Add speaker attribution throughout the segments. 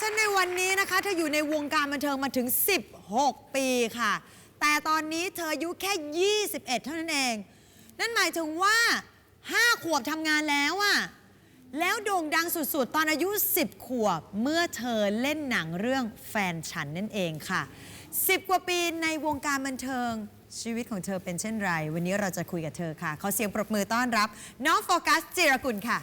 Speaker 1: ฉันในวันนี้นะคะ เธออยู่ในวงการบันเทิงมาถึง 16 ปีค่ะ แต่ตอนนี้เธออายุแค่ 21 เท่านั้นเอง นั่นหมายถึงว่า 5 ขวบทำงานแล้วอะแล้วโด่งดังสุดๆ ตอนอายุ 10 ขวบ เมื่อเธอเล่นหนังเรื่องแฟนฉันนั่นเองค่ะ 10 กว่าปีในวงการบันเทิงชีวิตของเธอเป็นเช่นไร วันนี้เราจะคุยกับเธอค่ะ ขอเสียงปรบมือต้อนรับ น้องโฟกัสจิรกุลค่ะ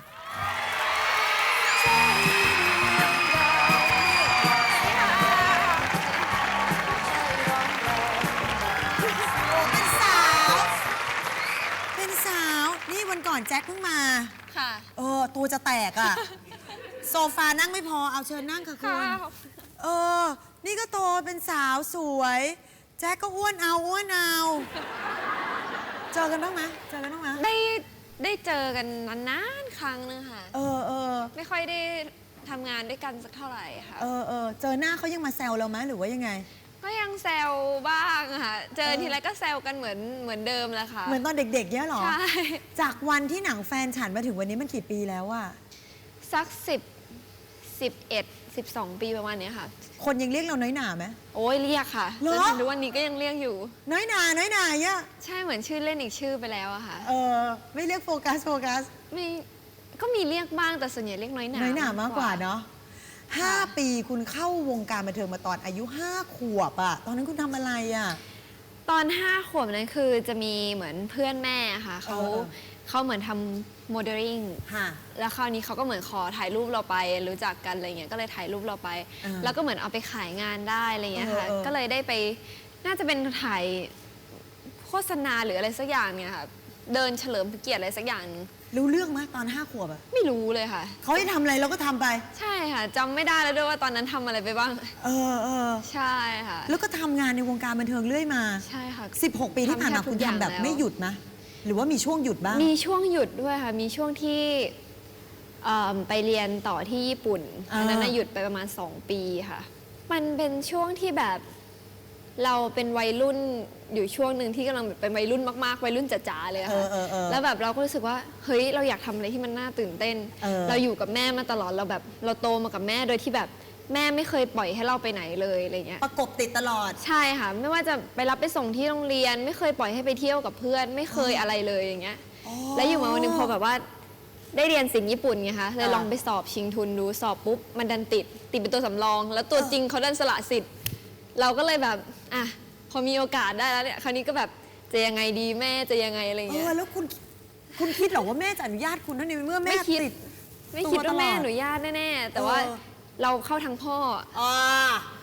Speaker 1: อนแจ็คเพิ่งมา
Speaker 2: ค่ะ
Speaker 1: เออ ตัวจะแตกอะ่ะโซฟานั่งไม่พอเอาเชิญนั่งค่ะคุณเออ นี่ก็โตเป็นสาวสวย แจ็คก็อ้วนเอาอ้วนเอา เจอกันบ้างไหมเจอกันบ้างไหม
Speaker 2: ได้ได้เจอกันนานๆครั้งนึงค่ะ
Speaker 1: เออเออ
Speaker 2: ไม่ค่อยได้ทำงานด้วยกันสักเท่าไหร่ค่ะ
Speaker 1: เออเออเจอหน้าเขายังมาแซวเราไหมหรือว่ายังไง
Speaker 2: ก็ยังแซวบ้างอะค่ะ เจอทีไรก็แซวกันเหมือนเหมือนเดิมแหละค่ะ
Speaker 1: เหมือนตอนเด็กๆเนี้ยเหรอ
Speaker 2: ใช่
Speaker 1: จากวันที่หนังแฟนฉันมาถึงวันนี้มันกี่ปีแล้วอะ
Speaker 2: สักสิบสิบเอ็ดสิบสองปีประมาณเนี้ยค่ะ
Speaker 1: คนยังเรียกเราน้อยหนาไหม
Speaker 2: โอ้ยเรียกค่ะ
Speaker 1: เหรอ
Speaker 2: จนถึงทุกวันนี้ก็ยังเรียกอยู่
Speaker 1: น้อยหนา น้อยหนาเนี่ย
Speaker 2: ใช่เหมือนชื่อเล่นอีกชื่อไปแล้วอะค่ะ
Speaker 1: เออไม่เรียกโฟกัสโฟกัส
Speaker 2: ไม่ก็มีเรียกบ้างแต่ส่วนใหญ่เรียกน้อยหนา
Speaker 1: น้อยหนามากกว่าเนาะ ห้า
Speaker 2: ค่ะ
Speaker 1: ปีคุณเข้าวงการบันเทิงมาตอนอายุห้าขวบอะตอนนั้นคุณทำอะไรอะ
Speaker 2: ตอนห้าขวบนั้นคือจะมีเหมือนเพื่อนแม่ค่ะเขา
Speaker 1: เออเออ
Speaker 2: เขาเหมือนทำโมเดลลิ่ง
Speaker 1: ค่ะ
Speaker 2: แล้วคราวนี้เขาก็เหมือนขอถ่ายรูปเราไปรู้จักกันอะไรเงี้ยก็เลยถ่ายรูปเราไป
Speaker 1: อ่า
Speaker 2: แล้วก็เหมือนเอาไปขายงานได้อะไรเงี้ยค่ะ
Speaker 1: เออเออ
Speaker 2: ก็เลยได้ไปน่าจะเป็นถ่ายโฆษณาหรืออะไรสักอย่างเนี่ยค่ะ เดินเฉลิมพระเกียรติอะไรสักอย่างหนึ่ง
Speaker 1: รู้เรื่องไหมตอนห้าขวบอะ
Speaker 2: ไม่รู้เลยค่ะ
Speaker 1: เขาให้ทำอะไรเราก็ทำไป
Speaker 2: ใช่ค่ะจำไม่ได้แล้วด้วยว่าตอนนั้นทำอะไรไปบ้าง
Speaker 1: เออเออ
Speaker 2: ใช่ค่ะ
Speaker 1: แล้วก็ทำงานในวงการบันเทิงเรื่อยมา
Speaker 2: ใช่ค่ะ
Speaker 1: 16 ปีที่ผ่านมา
Speaker 2: ทำแทบทุ
Speaker 1: คุณ
Speaker 2: กอย่าง
Speaker 1: ทำแบบ
Speaker 2: แล้ว
Speaker 1: ไม่หยุดไหมหรือว่ามีช่วงหยุดบ้าง
Speaker 2: มีช่วงหยุดด้วยค่ะ มีช่วงที่เอิ่มไปเรียนต่อที่ญี่ปุ่น
Speaker 1: อ่า
Speaker 2: อันนั้นน่ะหยุดไปประมาณ 2 ปีค่ะ มันเป็นช่วงที่แบบ เราเป็นวัยรุ่นอยู่ช่วงหนึ่งที่กำลังแบบเป็นวัยรุ่นมากๆวัยรุ่นจ๋าๆเลยอะ
Speaker 1: เอ
Speaker 2: ค่ะ
Speaker 1: อเออเออ
Speaker 2: แล้วแบบเราก็รู้สึกว่าเฮ้ยเราอยากทำอะไรที่มันน่าตื่นเต้น
Speaker 1: เออ
Speaker 2: เราอยู่กับแม่มาตลอดเราแบบ เราโตมากับแม่โดยที่แบบแม่ไม่เคยปล่อยให้เราไปไหนเลยอะไรเงี้ย
Speaker 1: ประกบติดตลอด
Speaker 2: ใช่ค่ะ ไม่ว่าจะไปรับไปส่งที่โรงเรียน ไม่เคยปล่อยให้ไปเที่ยวกับเพื่อน ไม่เคยอะไรเลยอย่างเงี้ย
Speaker 1: อ๋อ
Speaker 2: แล้วอยู่มาวันหนึงพอแบบว่า ได้เรียนศิลป์ญี่ปุ่นไงคะเลย
Speaker 1: อ่า
Speaker 2: ลองไปสอบชิงทุนดูสอบปุ๊บมันดันติด ติดเป็นตัวสำรอง แล้วตัว
Speaker 1: อ่า
Speaker 2: จริงเขาดันสละสิทธิ์ เราก็เลยแบบอะพอมีโอกาสได้แล้วเนี่ยคราวนี้ก็แบบจะยังไงดีแม่จะยังไงอะไร
Speaker 1: เอ
Speaker 2: เงี้ย
Speaker 1: อแล้วคุณคุณคิดเหรอว่าแม่จะอนุญาตคุณนั่นเมื่อแม่
Speaker 2: ไม่คิด
Speaker 1: ติด
Speaker 2: ไม่คิด
Speaker 1: ตัวตลอด
Speaker 2: ว่าแม่หนูญาติแน่ๆแต่ว่า
Speaker 1: เออ
Speaker 2: เราเข้าทางพ่อ
Speaker 1: อ่า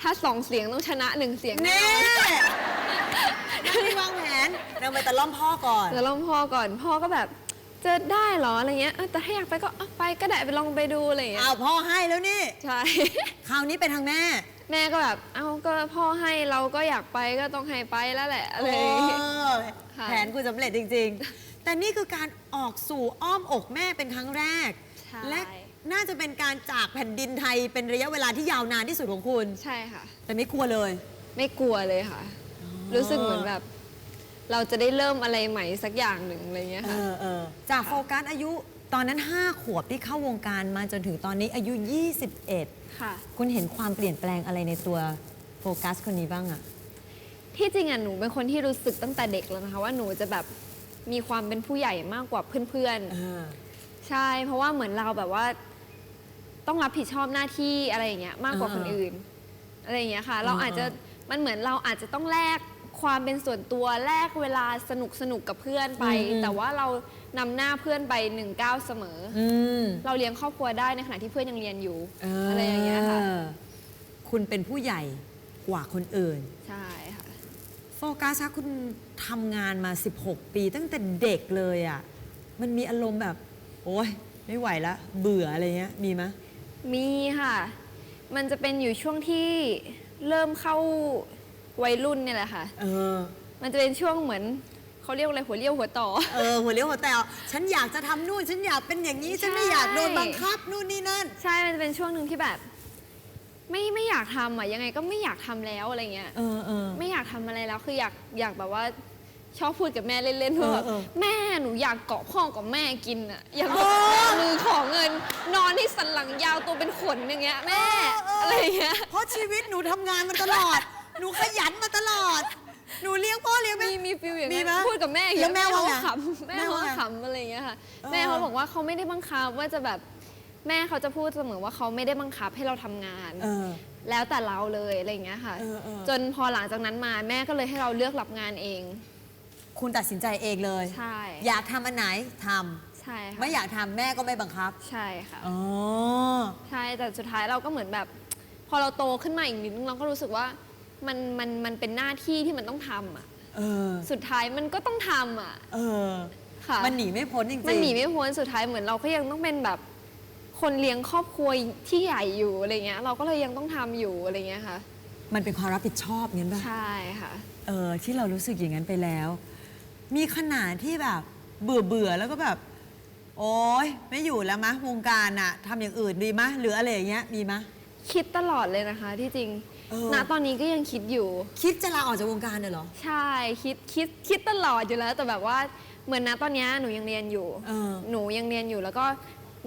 Speaker 2: ถ้าสองเสียงต้องชนะหนึ่งเสียงแน่
Speaker 1: แน่
Speaker 2: นอน
Speaker 1: ไม่ได้วางแผนเราไปแต่ล้อมพ่อก่อน
Speaker 2: แล้วลองพ่อก่อนพ่อก็แบบจะได้เหรออะไรเงี้ยเออแต่ถ้าอยากไปก็เอาไปก็ได้ไปลองไปดูอะไรเงี้ย
Speaker 1: อ้าวพ่อให้แล้วนี่
Speaker 2: ใช่
Speaker 1: คราวนี้เป็นทางแม่
Speaker 2: แม่ก็แบบ เอ้าก็พ่อให้เราก็อยากไปก็ต้องให้ไปแล้วแหละอะไรอย่างเงี้ย
Speaker 1: เออ
Speaker 2: ค่ะ
Speaker 1: แผนคุณสำเร็จจริง ๆ แต่นี่คือการออกสู่อ้อมอกแม่เป็นครั้งแรก
Speaker 2: ใช่
Speaker 1: และน่าจะเป็นการจากแผ่นดินไทยเป็นระยะเวลาที่ยาวนานที่สุดของคุณ
Speaker 2: ใช่ค่ะ
Speaker 1: แต่ไม่กลัวเลย
Speaker 2: ไม่กลัวเลยค่ะ รู้สึกเหมือนแบบ เราจะได้เริ่มอะไรใหม่สักอย่างหนึ่งอะไรเงี้ย
Speaker 1: เอ
Speaker 2: ค่ะ
Speaker 1: อเออจากโฟกัสอายุ ตอนนั้น 5 ขวบที่เข้าวงการมาจนถึงตอนนี้อายุ 21
Speaker 2: ค่ะ
Speaker 1: คุณเห็นความเปลี่ยนแปลงอะไรในตัวโฟกัสคนนี้บ้างอะ
Speaker 2: ที่จริงอะหนูเป็นคนที่รู้สึกตั้งแต่เด็กแล้วนะคะว่าหนูจะแบบมีความเป็นผู้ใหญ่มากกว่าเพื่อนๆ ใช่ เพราะว่าเหมือนเราแบบว่า ต้องรับผิดชอบหน้าที่อะไรอย่างเงี้ยมากกว่า
Speaker 1: อ่า
Speaker 2: คนอื่น อะไรอย่างเงี้ยค่ะ เรา
Speaker 1: อ่า
Speaker 2: อาจจะมันเหมือนเราอาจจะต้องแลกความเป็นส่วนตัวแลกเวลาสนุกสนุกกับเพื่อนไป
Speaker 1: อืมอืม
Speaker 2: แต่ว่าเรา นำหน้าเพื่อนไปหนึ่งก้าวเสมออ
Speaker 1: อืม
Speaker 2: เราเลี้ยงครอบครัวได้ในขณะที่เพื่อนยังเรียนอยู่ อะไรอย่างเงี้ยค่ะ
Speaker 1: ออคุณเป็นผู้ใหญ่กว่าคนอื่น
Speaker 2: ใช่ค่ะ
Speaker 1: โฟกัสคะคุณทำงานมา 16 ปี ตั้งแต่เด็กเลยอะ่ะ มันมีอารมณ์แบบ โอ๊ย ไม่ไหวละ เบื่ออะไรเงี้ย มีไหม
Speaker 2: มีค่ะ มันจะเป็นอยู่ช่วงที่เริ่มเข้าวัยรุ่นเนี่ยแหละค่ะ
Speaker 1: เออ
Speaker 2: มันจะเป็นช่วงเหมือน เขาเรียกว่าอะไรหัวเรียวหัวต่อ
Speaker 1: เออหัวเลี้ยวหัวแตวฉันอยากจะทำนู่น ฉันอยากเป็นอย่างนี้ ฉันไม่อยากโดนบังคับนู่นนี่นั่น
Speaker 2: ใช่ มันจะเป็นช่วงหนึ่งที่แบบ ไม่ไม่อยากทำอะยังไงก็ไม่อยากทำแล้วอะไรเงี้ย
Speaker 1: เออเออ
Speaker 2: ไม่อยากทำอะไรแล้วคืออยากอยากแบบว่าชอบพูดกับแม่เล่นๆว่าแบบ
Speaker 1: เออเออ
Speaker 2: แม่หนูอยากเกาะพ่อกับแม่กินอะอยาก
Speaker 1: โอ้
Speaker 2: มือของเงิน นอนที่สสันหลังยาวตัวเป็นขนอย่างเงี้ยแม่
Speaker 1: เออเอออ
Speaker 2: อะไรอย่างเงี้ย
Speaker 1: เพราะชีวิตหนูทำงานมาตลอด หนูขยันมาตลอด หนูเลี้ยงพ่อเลี้ยงแม่
Speaker 2: มีมีฟิลอย่าง
Speaker 1: มี
Speaker 2: นั้น
Speaker 1: ไหม
Speaker 2: พูดกับแม่อย่าง
Speaker 1: แล้
Speaker 2: เงี้
Speaker 1: วยแม่ว่า
Speaker 2: เขา
Speaker 1: ไง
Speaker 2: ขำแม่
Speaker 1: แม่
Speaker 2: เขา
Speaker 1: ว่าไง
Speaker 2: ขำอะไรอย่างเงี้ยค่ะ
Speaker 1: เออ
Speaker 2: แม่เขาบอกว่าเขาไม่ได้บังคับว่าจะแบบแม่เขาจะพูดเสมอว่าเขาไม่ได้บังคับให้เราทำงาน
Speaker 1: เออ
Speaker 2: แล้วแต่เราเลยอะไรอย่างเงี้ยค่ะ
Speaker 1: เออเออ
Speaker 2: จนพอหลังจากนั้นมาแม่ก็เลยให้เราเลือกรับงานเอง
Speaker 1: คุณตัดสินใจเองเลย
Speaker 2: ใช่
Speaker 1: อยากทำอันไหนทำ
Speaker 2: ใช่ค่ะ
Speaker 1: ไม่อยากทำแม่ก็ไม่บังคับ
Speaker 2: ใช่ค่ะ
Speaker 1: อ๋อ
Speaker 2: ใช่ แต่สุดท้ายเราก็เหมือนแบบ พอเราโตขึ้นมาอีกนิดนึงเราก็รู้สึกว่ามันมันมันเป็นหน้าที่ที่มันต้องทำอะ
Speaker 1: เออ
Speaker 2: สุดท้ายมันก็ต้องทำอะ
Speaker 1: เออ
Speaker 2: ค่ะ
Speaker 1: มันหนีไม่พ้นจริงๆ
Speaker 2: มันหนีไม่พ้นสุดท้ายเหมือนเราก็ยังต้องเป็นแบบคนเลี้ยงครอบครัวที่ใหญ่อยู่อะไรเงี้ย เราก็เลยยังต้องทำอยู่อะไรเงี้ยค่ะ
Speaker 1: มันเป็นความรับผิดชอบงั้นป่ะ
Speaker 2: ใช่ค่ะ
Speaker 1: เออที่เรารู้สึกอย่างนั้นไปแล้ว มีขนาดที่แบบเบื่อเบื่อๆแล้วก็แบบ โอ๊ยไม่อยู่แล้วมะวงการอะทำอย่างอื่นดีมะหรืออะไรอย่างเงี้ยมีมะ
Speaker 2: คิดตลอดเลยนะคะที่จริง
Speaker 1: เออ
Speaker 2: ณตอนนี้ก็ยังคิดอยู่
Speaker 1: คิดจะลาออกจากวงการเลยเหรอ
Speaker 2: ใช่คิดคิดคิดตลอดอยู่แล้ว แต่แบบว่าเหมือนนะตอนเนี้ยหนูยังเรียนอยู่
Speaker 1: เออ
Speaker 2: หนูยังเรียนอยู่แล้วก็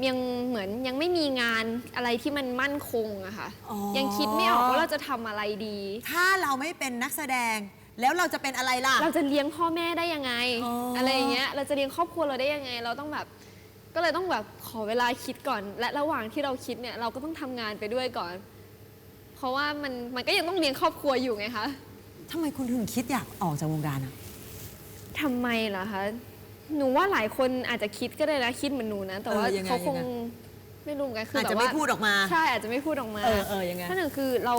Speaker 2: ยังเหมือนยังไม่มีงานอะไรที่มันมั่นคงอะค่ะ
Speaker 1: อ๋อ
Speaker 2: ยังคิดไม่ออกว่าเราจะทำอะไรดี
Speaker 1: ถ้าเราไม่เป็นนักแสดง แล้วเราจะเป็นอะไรล่ะ
Speaker 2: เราจะเลี้ยงพ่อแม่ได้ยังไง
Speaker 1: อ๋ออ
Speaker 2: อะไรอย่างเงี้ยเราจะเลี้ยงครอบครัวเราได้ยังไง เราต้องแบบก็เลยต้องแบบขอเวลาคิดก่อน และระหว่างที่เราคิดเนี่ยเราก็ต้องทำงานไปด้วยก่อนเพ ราะว่ามันมันก็ยังต้องเลี้ยงครอบครัวอยู่ไงคะ
Speaker 1: ทำไมคุณถึงคิดอยากออกจากวงการอะ
Speaker 2: ทำไมล่ะคะหนูว่าหลายคนอาจจะคิดก็ได้นะคิดเหมือนหนูนะ แต่ว่า
Speaker 1: เออยังไง
Speaker 2: เขาคง
Speaker 1: ยังไง
Speaker 2: ไม่รู้เหมือนกันคือ
Speaker 1: อาจ
Speaker 2: แบ
Speaker 1: จะ
Speaker 2: บ
Speaker 1: ไม่
Speaker 2: ว่า
Speaker 1: พูดออกมา
Speaker 2: ใช่อาจจะไม่พูดออกมา
Speaker 1: เออเออยังไง
Speaker 2: ข้อหนึ่งคือเรา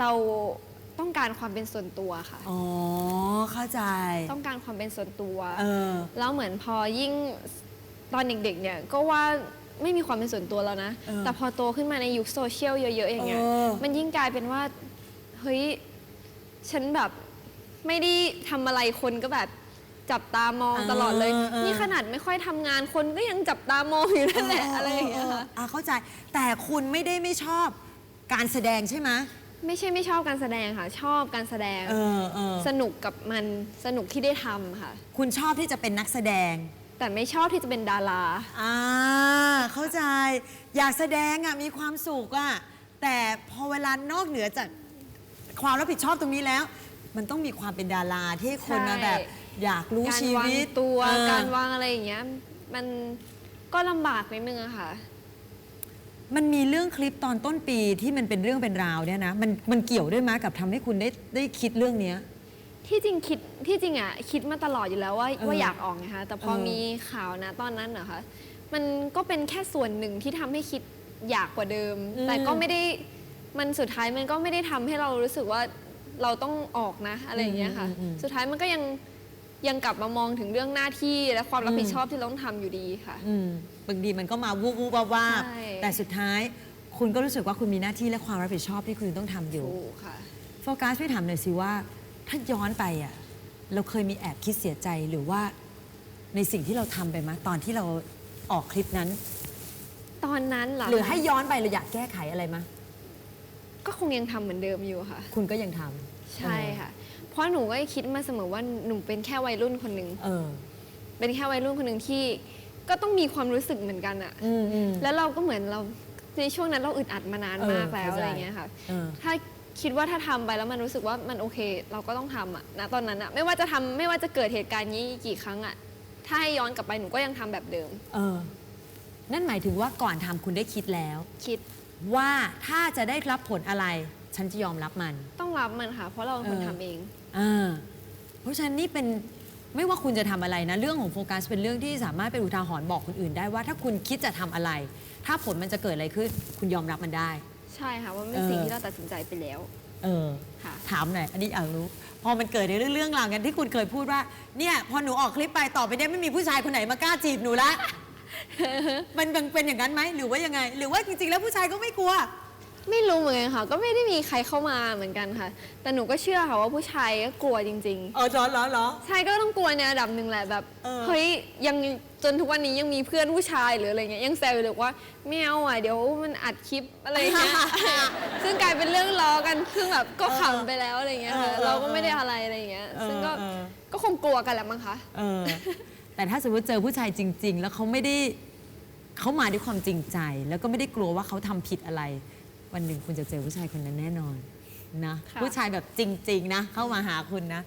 Speaker 2: เราต้องการความเป็นส่วนตัวค่ะ
Speaker 1: อ๋อ เข้าใจ
Speaker 2: ต้องการความเป็นส่วนตัว
Speaker 1: เออ
Speaker 2: แล้วเหมือนพอยิ่งตอนเด็กๆเนี่ยก็ว่า ไม่มีความเป็นส่วนตัวแล้วนะ
Speaker 1: เออ
Speaker 2: แต่พอโตขึ้นมาในยุคโซเชียลเยอะ ๆ อย่างเงี้ย
Speaker 1: เออ
Speaker 2: มันยิ่งกลายเป็นว่า เฮ้ย ฉันแบบไม่ได้ทำอะไรคนก็แบบจับตามองตลอดเลยนี่ขนาดไม่ค่อยทำงานคนก็ยังจับตามองอยู่นั่นแหละอะไรอย่างเงี้ยค่ะ
Speaker 1: อ่าเข้าใจ แต่คุณไม่ได้ไม่ชอบการแสดงใช่ไหม
Speaker 2: ไม่ใช่ไม่ชอบการแสดงค่ะ ชอบการแสดง
Speaker 1: เออเออ
Speaker 2: สนุกกับมันสนุกที่ได้ทำค่ะ
Speaker 1: คุณชอบที่จะเป็นนักแสดง
Speaker 2: แต่ไม่ชอบที่จะเป็นดารา
Speaker 1: อ่าเข้าใจอยากแสดงอะมีความสุขอะแต่พอเวลานอกเหนือจากความรับผิดชอบตรงนี้แล้ว มันต้องมีความเป็นดาราที่ให้คน
Speaker 2: ใช่
Speaker 1: มาแบบ อยากรู้
Speaker 2: การ
Speaker 1: ชี
Speaker 2: วาง
Speaker 1: วิต
Speaker 2: ตัว
Speaker 1: เออ
Speaker 2: การวางอะไรอย่างเงี้ยมันก็ลำบากนิดนึงอะค่ะ
Speaker 1: มันมีเรื่องคลิปตอนต้นปีที่มันเป็นเรื่องเป็นราวเนี่ยนะมันมันเกี่ยวด้วยมั้ยกับทำให้คุณได้ได้คิดเรื่องเนี้ย
Speaker 2: ที่จริงคิดที่จริงอะคิดมาตลอดอยู่แล้วว่า
Speaker 1: เออ
Speaker 2: ว่าอยากออกนะคะแต่พอ
Speaker 1: เออ
Speaker 2: มีข่าวนะตอนนั้นนะคะมันก็เป็นแค่ส่วนหนึ่งที่ทำให้คิดอยากกว่าเดิม แต่ก็ไม่ได้มันสุดท้ายมันก็ไม่ได้ทำให้เรารู้สึกว่าเราต้องออกนะอะไรอย่างเงี้ยค่ะ สุดท้ายมันก็ยังยังกลับมามองถึงเรื่องหน้าที่และความรับผิดชอบที่เราต้องทำอยู่ดีค่ะ
Speaker 1: อืมบางทีมันก็มาวูบวูบวาบวาบ
Speaker 2: ใช่
Speaker 1: แต่สุดท้ายคุณก็รู้สึกว่าคุณมีหน้าที่และความรับผิดชอบที่คุณต้องทำอยู่
Speaker 2: ถูกค่ะ
Speaker 1: โฟกัสพี่ถามหน่อยสิว่า ถ้าย้อนไปอะเราเคยมีแอบคิดเสียใจหรือว่าในสิ่งที่เราทำไปมะตอนที่เราออกคลิปนั้น
Speaker 2: ตอนนั้นเหรอ
Speaker 1: หรือ
Speaker 2: คะ
Speaker 1: ให้ย้อนไปเราอยากแก้ไขอะไรมะ
Speaker 2: ก็คงยังทำเหมือนเดิมอยู่ค่ะ
Speaker 1: คุณก็ยังทำ
Speaker 2: ใช่ค่ะ เพราะหนูก็คิดมาเสมอว่าหนูเป็นแค่วัยรุ่นคนหนึ่ง
Speaker 1: เออ
Speaker 2: เป็นแค่วัยรุ่นคนหนึ่งที่ก็ต้องมีความรู้สึกเหมือนกันอะ
Speaker 1: อืมอืม
Speaker 2: แล้วเราก็เหมือนเราในช่วงนั้นเราอึดอัดมานาน
Speaker 1: เออ
Speaker 2: มากแล้ว
Speaker 1: เข้าใจ
Speaker 2: อะไรเงี้ยค่ะ
Speaker 1: เออ
Speaker 2: ถ้า คิดว่าถ้าทำไปแล้วมันรู้สึกว่ามันโอเค เราก็ต้องทำอะนะตอนนั้นอะไม่ว่าจะทำไม่ว่าจะเกิดเหตุการณ์นี้กี่ครั้งอะถ้าให้ย้อนกลับไปหนูก็ยังทำแบบเดิม
Speaker 1: เออ นั่นหมายถึงว่าก่อนทำคุณได้คิดแล้ว
Speaker 2: คิด
Speaker 1: ว่าถ้าจะได้รับผลอะไร ฉันจะยอมรับมัน
Speaker 2: ต้องรับมันค่ะ เพราะเราเป็นคน
Speaker 1: เออ
Speaker 2: ทำเอง
Speaker 1: อ่าเพราะฉะนั้นนี่เป็นไม่ว่าคุณจะทำอะไรนะ เรื่องของโฟกัสเป็นเรื่องที่สามารถเป็นอุทาหรณ์บอกคนอื่นได้ว่าถ้าคุณคิดจะทำอะไร ถ้าผลมันจะเกิดอะไรขึ้น คุณยอมรับมันได้
Speaker 2: ใช่ค่ะว่ามันเป็น
Speaker 1: เออ
Speaker 2: สิ่งที่เราตัดสินใจไปแล้ว
Speaker 1: เออ
Speaker 2: ค่ะ
Speaker 1: ถามหน่อย อันนี้อยากรู้ พอมันเกิดในเรื่องเรื่องราวกันที่คุณเคยพูดว่า เนี่ย พอหนูออกคลิปไปต่อไปเนี่ยไม่มีผู้ชายคนไหนมากล้าจีบหนูละ มันยังเป็นอย่างนั้นไหมหรือว่ายังไง หรือว่าจริงๆแล้วผู้ชายก็ไม่กลัว
Speaker 2: ไม่รู้เหมือนกันค่ะ ก็ไม่ได้มีใครเข้ามาเหมือนกันค่ะ แต่หนูก็เชื่อค่ะว่าผู้ชายก็กลัวจริง
Speaker 1: เออเหรอเหรอเหรอ
Speaker 2: ๆ ใช่ก็ต้องกลัวในระดับหนึ่งแหละแบบ
Speaker 1: เออ
Speaker 2: เฮ้ยยังจนทุกวันนี้ยังมีเพื่อนผู้ชายหรืออะไรเงี้ยยังแซวอยู่เลยว่าไม่เอาอะเดี๋ยวมันอัดคลิปอะไรเงี้ย ซึ่งกลายเป็นเรื่องล้อกันซึ่งแบบก็ขำไปแล้วอะไรเงี้ยค่ะ
Speaker 1: เออเออ
Speaker 2: เราก็ไม่ได้อะไรอะไรเงี้ย
Speaker 1: เออ
Speaker 2: ซึ่งก็
Speaker 1: เออ
Speaker 2: ก็คงกลัวกันแหละมั้งคะ
Speaker 1: เออ แต่ถ้าสมมติเจอผู้ชายจริง ๆ แล้วเขาไม่ได้เขามาด้วยความจริงใจ แล้วก็ไม่ได้กลัวว่าเขาทำผิดอะไร วันหนึ่งคุณจะเจอผู้ชายคนนั้นแน่นอนนะ
Speaker 2: ค่ะ
Speaker 1: ผู้ชายแบบจริง ๆ นะ เข้ามาหาคุณนะ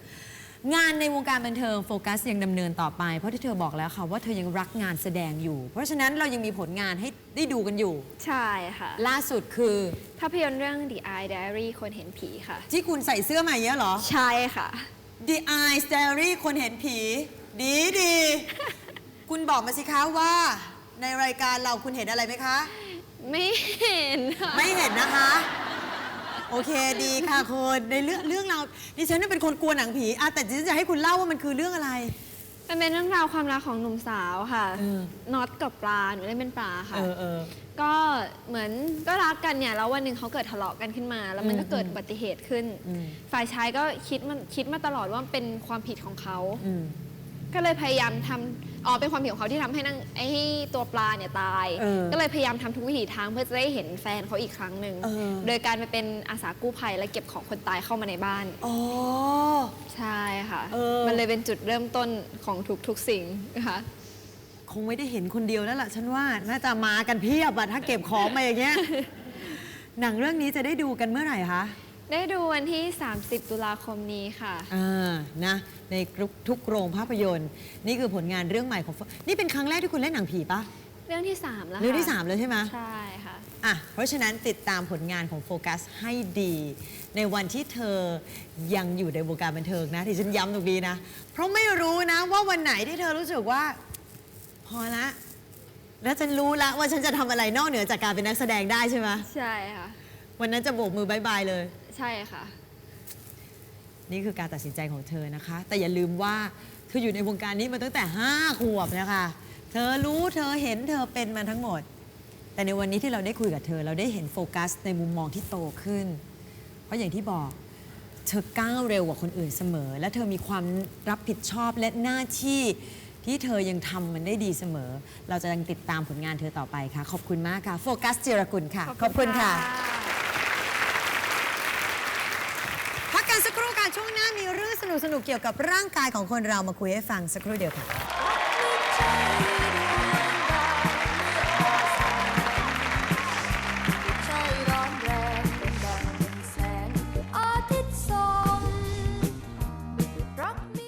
Speaker 1: งานในวงการบันเทิงโฟกัสยังดำเนินต่อไป เพราะที่เธอบอกแล้วค่ะว่าเธอยังรักงานแสดงอยู่ เพราะฉะนั้นเรายังมีผลงานให้ได้ดูกันอยู่
Speaker 2: ใช่ค่ะ
Speaker 1: ล่าสุดคือ
Speaker 2: ภาพยนตร์เรื่อง The Eye Diary คนเห็นผีค่ะ
Speaker 1: ที่คุณใส่เสื้อมาอย่างเงี้ยเหรอ
Speaker 2: ใช่ค่ะ
Speaker 1: The Eye Diary คนเห็นผี ดีดี คุณบอกมาสิคะว่า ในรายการเราคุณเห็นอะไรไหมคะ
Speaker 2: ไม่เห็นค่ะ
Speaker 1: ไม่เห็นนะคะ โอเคดีค่ะคุณในเรื่องเรื่องเราดิฉันน่ะเป็นคนกลัวหนังผีอะแต่ดิฉันจะให้คุณเล่าว่ามันคือเรื่องอะไร
Speaker 2: มันเป็นเรื่องราวความรักของหนุ่มสาวค่ะ
Speaker 1: เออ
Speaker 2: น็อตกับปลา หนูเล่นเป็นปลาค่ะ
Speaker 1: เออเออ
Speaker 2: ก็เหมือนก็รักกันเนี่ย แล้ววันหนึ่งเขาเกิดทะเลาะกันขึ้นมา แล้วมันก็
Speaker 1: อืม
Speaker 2: เกิดอุบัติเหตุขึ้น
Speaker 1: อืม
Speaker 2: ฝ่ายชายก็คิดมันคิดมาตลอดว่าเป็นความผิดของเขา
Speaker 1: อืม
Speaker 2: ก็เลยพยายามทำ อ๋อเป็นความผิดของเขาที่ทำให้นางไอ้ให้ตัวปลาเนี่ยตาย
Speaker 1: เออ
Speaker 2: ก็เลยพยายามทำทุกวิถีทางเพื่อจะได้เห็นแฟนเขาอีกครั้งหนึ่ง
Speaker 1: เออ
Speaker 2: โดยการไปเป็นอาสากู้ภัยและเก็บของคนตายเข้ามาในบ้าน
Speaker 1: อ๋อ
Speaker 2: ใช่ค่ะ
Speaker 1: เออ
Speaker 2: มันเลยเป็นจุดเริ่มต้นของทุกๆสิ่งนะคะ
Speaker 1: คงไม่ได้เห็นคนเดียวแล้วล่ะ ฉันว่าน่าจะมากันเพียบอะถ้าเก็บของมาอย่างเงี้ย หนังเรื่องนี้จะได้ดูกันเมื่อไหร่คะ
Speaker 2: ได้ดูวันที่ 30 ตุลาคมนี้ค่ะ
Speaker 1: อ่านะ ในทุกโรงภาพยนตร์ นี่คือผลงานเรื่องใหม่ของนี่เป็นครั้งแรกที่คุณเล่นหนังผีปะ
Speaker 2: เรื่องที่ 3 แล้วค่ะ
Speaker 1: เรื่องที่ 3 แล้วใช่ไหม
Speaker 2: ใช่ค่ะ
Speaker 1: อะ เพราะฉะนั้นติดตามผลงานของโฟกัสให้ดี ในวันที่เธอยังอยู่ในวงการบันเทิงนะที่ฉันย้ำตรงนี้นะ เพราะไม่รู้นะว่าวันไหนที่เธอรู้สึกว่า พอละแล้วฉันรู้ละว่าฉันจะทำอะไรนอกเหนือจากการเป็นนักแสดงได้ใช่ไหม
Speaker 2: ใช่ค่ะ
Speaker 1: วันนั้นจะโบกมือบายบายเลย
Speaker 2: ใช่ค่ะ
Speaker 1: นี่คือการตัดสินใจของเธอนะคะ แต่อย่าลืมว่าเธออยู่ในวงการนี้มาตั้งแต่ 5 ขวบนะคะ เธอรู้เธอเห็นเธอเป็นมาทั้งหมด แต่ในวันนี้ที่เราได้คุยกับเธอ เราได้เห็นโฟกัสในมุมมองที่โตขึ้น เพราะอย่างที่บอกเธอก้าวเร็วกว่าคนอื่นเสมอ และเธอมีความรับผิดชอบและหน้าที่ที่เธอยังทำมันได้ดีเสมอ เราจะยังติดตามผลงานเธอต่อไปค่ะ ขอบคุณมากค่ะ โฟกัสจิรกุลค่ะ ขอบคุณค่ะ พักกันสักครู่ค่ะช่วงหน้ามีเรื่อง สนุกๆเกี่ยวกับร่างกายของคนเรามาคุยให้ฟังสักครู่เดียวค่ะ